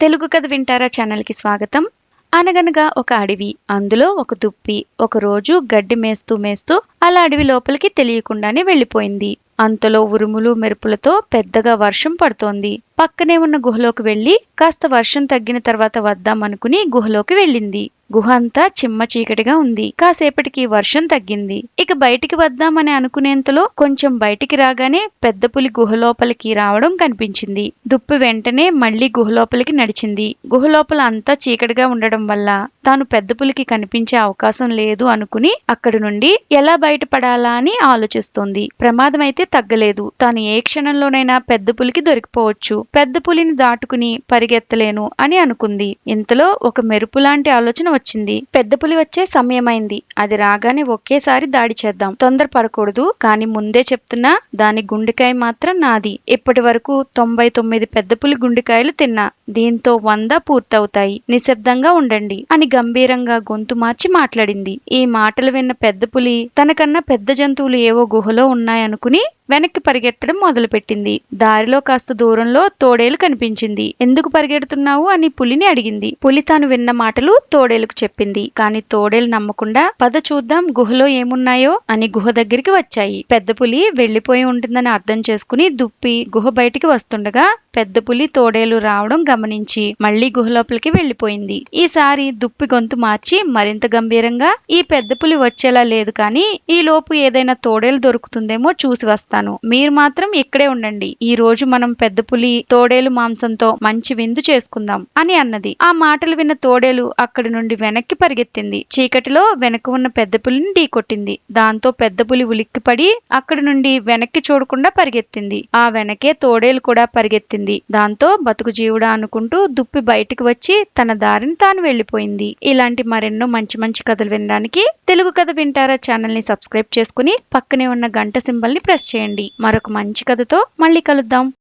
తెలుగు కథ వింటారా ఛానల్కి స్వాగతం. అనగనగా ఒక అడవి అందులో ఒక దుప్పి ఒక రోజు గడ్డి మేస్తూ మేస్తూ అలా అడవి లోపలికి తెలియకుండానే వెళ్ళిపోయింది. అంతలో ఉరుములు మెరుపులతో పెద్దగా వర్షం పడుతోంది. పక్కనే ఉన్న గుహలోకి వెళ్ళి కాస్త వర్షం తగ్గిన తర్వాత వద్దామనుకుని గుహలోకి వెళ్ళింది. గుహ అంతా చిమ్మ చీకటిగా ఉంది. కాసేపటికి వర్షం తగ్గింది. ఇక బయటికి వద్దామని అనుకునేంతలో కొంచెం బయటికి రాగానే పెద్ద పులి గుహ లోపలికి రావడం కనిపించింది. దుప్పి వెంటనే మళ్ళీ గుహలోపలికి నడిచింది. గుహ లోపల అంతా చీకటిగా ఉండడం వల్ల తాను పెద్ద పులికి కనిపించే అవకాశం లేదు అనుకుని అక్కడి నుండి ఎలా బయటపడాలా అని ఆలోచిస్తోంది. ప్రమాదం అయితే తగ్గలేదు. తాను ఏ క్షణంలోనైనా పెద్ద పులికి దొరికిపోవచ్చు. పెద్ద పులిని దాటుకుని పరిగెత్తలేను అని అనుకుంది. ఇంతలో ఒక మెరుపు లాంటి ఆలోచన వచ్చింది. పెద్ద పులి వచ్చే సమయమైంది. అది రాగానే ఒకేసారి దాడి చేద్దాం. తొందర పడకూడదు. కానీ ముందే చెప్తున్నా దాని గుండెకాయ మాత్రం నాది. ఇప్పటి వరకు తొంభై తొమ్మిది పెద్ద పులి గుండెకాయలు తిన్నా. దీంతో వంద పూర్తవుతాయి. నిశ్శబ్దంగా ఉండండి అని గంభీరంగా గొంతు మార్చి మాట్లాడింది. ఈ మాటలు విన్న పెద్ద పులి తనకన్నా పెద్ద జంతువులు ఏవో గుహలో ఉన్నాయనుకుని వెనక్కి పరిగెత్తడం మొదలుపెట్టింది. దారిలో కాస్త దూరంలో తోడేలు కనిపించింది. ఎందుకు పరిగెడుతున్నావు? అని పులిని అడిగింది. పులి తాను విన్న మాటలు తోడేలుకు చెప్పింది. కాని తోడేలు నమ్మకుండా పద చూద్దాం గుహలో ఏమున్నాయో అని గుహ దగ్గరికి వచ్చాయి. పెద్ద పులి వెళ్ళిపోయి ఉంటుందని అర్థం చేసుకుని దుప్పి గుహ బయటికి వస్తుండగా పెద్ద పులి తోడేలు రావడం గమనించి మళ్ళీ గుహలోపలికి వెళ్ళిపోయింది ఈసారి దుప్పి గొంతు మార్చి మరింత గంభీరంగా ఈ పెద్ద పులి వచ్చేలా లేదు కానీ ఈ లోపు ఏదైనా తోడేలు దొరుకుతుందేమో చూసి వస్తాను. మీరు మాత్రం ఇక్కడే ఉండండి. ఈ రోజు మనం పెద్ద పులి తోడేలు మాంసంతో మంచి విందు చేసుకుందాం అని అన్నది. ఆ మాటలు విన్న తోడేలు అక్కడి నుండి వెనక్కి పరిగెత్తింది. చీకటిలో వెనక ఉన్న పెద్ద పులిని ఢీకొట్టింది. దాంతో పెద్ద పులి ఉలిక్కిపడి అక్కడి నుండి వెనక్కి చూడకుండా పరిగెత్తింది. ఆ వెనకే తోడేలు కూడా పరిగెత్తింది. దాంతో బతుకు జీవుడా అనుకుంటూ దుప్పి బయటికి వచ్చి తన దారిని తాను వెళ్ళిపోయింది ఇలాంటి మరెన్నో మంచి మంచి కథలు వినడానికి తెలుగు కథ వింటారా ఛానల్ని సబ్స్క్రైబ్ చేసుకుని పక్కనే ఉన్న గంట సింబల్ని ప్రెస్ చేయండి. మరొక మంచి కథతో మళ్ళీ కలుద్దాం.